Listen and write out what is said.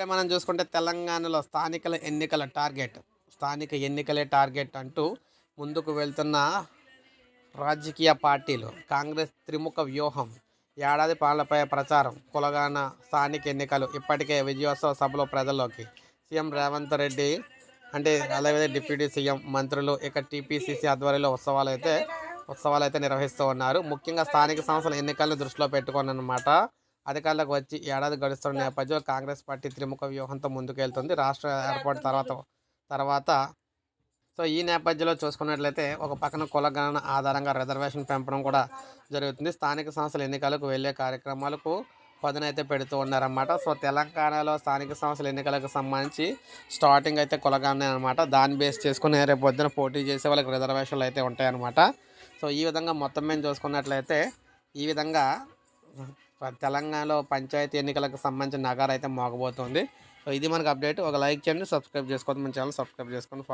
ఇప్పుడే మనం చూసుకుంటే తెలంగాణలో స్థానికల ఎన్నికల టార్గెట్ స్థానిక ఎన్నికలే టార్గెట్ అంటూ ముందుకు వెళ్తున్న రాజకీయ పార్టీలు కాంగ్రెస్ త్రిముఖ వ్యూహం ఏడాది పాలనపై ప్రచారం కులగాన స్థానిక ఎన్నికలు ఇప్పటికే విజయోత్సవ సభలో ప్రజల్లోకి. సీఎం రేవంత్ రెడ్డి అంటే అదేవిధంగా డిప్యూటీ సీఎం మంత్రులు ఇక టీపీసీసీ ఆధ్వర్యంలో ఉత్సవాలు అయితే ఉత్సవాలు అయితే నిర్వహిస్తూ ఉన్నారు. ముఖ్యంగా స్థానిక సంస్థల ఎన్నికలను దృష్టిలో పెట్టుకొని అన్నమాట అధికారులకు వచ్చి ఏడాది గడుస్తున్న నేపథ్యంలో కాంగ్రెస్ పార్టీ త్రిముఖ వ్యూహంతో ముందుకెళ్తుంది. రాష్ట్ర ఏర్పాటు తర్వాత తర్వాత సో ఈ నేపథ్యంలో చూసుకున్నట్లయితే ఒక పక్కన కుల గణన ఆధారంగా రిజర్వేషన్ పెంపడం కూడా జరుగుతుంది. స్థానిక సంస్థల ఎన్నికలకు వెళ్ళే కార్యక్రమాలకు పదునైతే పెడుతూ ఉన్నారన్నమాట. సో తెలంగాణలో స్థానిక సంస్థల ఎన్నికలకు సంబంధించి స్టార్టింగ్ అయితే కులగానే అనమాట దాన్ని బేస్ చేసుకుని రేపు పొద్దున పోటీ చేసే వాళ్ళకి రిజర్వేషన్లు అయితే ఉంటాయన్నమాట. సో ఈ విధంగా మొత్తం మేము చూసుకున్నట్లయితే ఈ విధంగా తెలంగాణలో పంచాయతీ ఎన్నికలకు సంబంధించిన నగారు అయితే మోగబోతుంది. సో ఇది మనకు అప్డేట్. ఒక లైక్ చేయండి సబ్స్క్రైబ్ చేసుకోండి మన ఛానల్ సబ్స్క్రైబ్ చేసుకొని